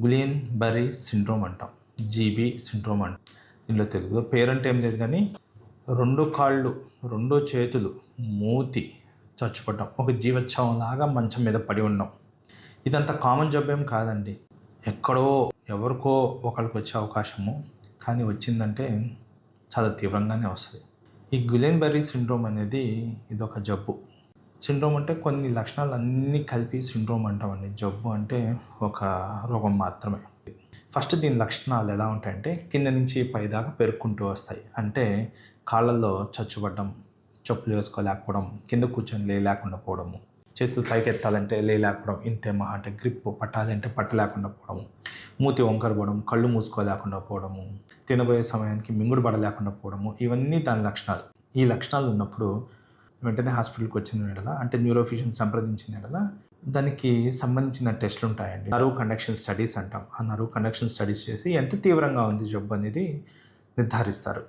Guillain Barre syndrome అంటాం. GB syndrome అంటాం. దీనిలో తెలుగులో పేరంటే ఏం లేదు కానీ రెండు కాళ్ళు రెండు చేతులు మూతి చచ్చిపోవటం ఒక జీవోత్సవంలాగా మంచం మీద పడి ఉన్నాం. ఇదంతా కామన్ జబ్బు ఏం కాదండి. ఎక్కడో ఎవరికో ఒకరికి వచ్చే అవకాశము. కానీ వచ్చిందంటే చాలా తీవ్రంగానే వస్తుంది. ఈ గులెన్బెర్రీ సిండ్రోమ్ అనేది ఇది ఒక జబ్బు. సిండ్రోమ్ అంటే కొన్ని లక్షణాలు అన్నీ కలిపి సిండ్రోమ్ అంటామండి. జబ్బు అంటే ఒక రోగం మాత్రమే. ఫస్ట్ దీని లక్షణాలు ఎలా ఉంటాయంటే కింద నుంచి పైదాకా పెరుక్కుంటూ వస్తాయి. అంటే కాళ్ళల్లో చచ్చుపడడం చెప్పులు వేసుకోలేకపోవడం కింద కూర్చొని లేలేకుండా పోవడము చేతులు పైకి ఎత్తాలంటే లేలేకపోవడం ఇంతే మహా అంటే గ్రిప్ పట్టాలంటే పట్టలేకుండా పోవడము మూతి వంకర పోవడం కళ్ళు మూసుకోలేకుండా పోవడము తినబోయే సమయానికి మింగుడు పడలేకుండా పోవడము ఇవన్నీ దాని లక్షణాలు. ఈ లక్షణాలు ఉన్నప్పుడు వెంటనే హాస్పిటల్కి వచ్చిన ఎడల అంటే న్యూరోఫిషన్ సంప్రదించిన ఎడల దానికి సంబంధించిన టెస్ట్లు ఉంటాయండి. నరువు కండక్షన్ స్టడీస్ అంటాం. ఆ నరువు కండక్షన్ స్టడీస్ చేసి ఎంత తీవ్రంగా ఉంది జబ్బు అనేది నిర్ధారిస్తారు.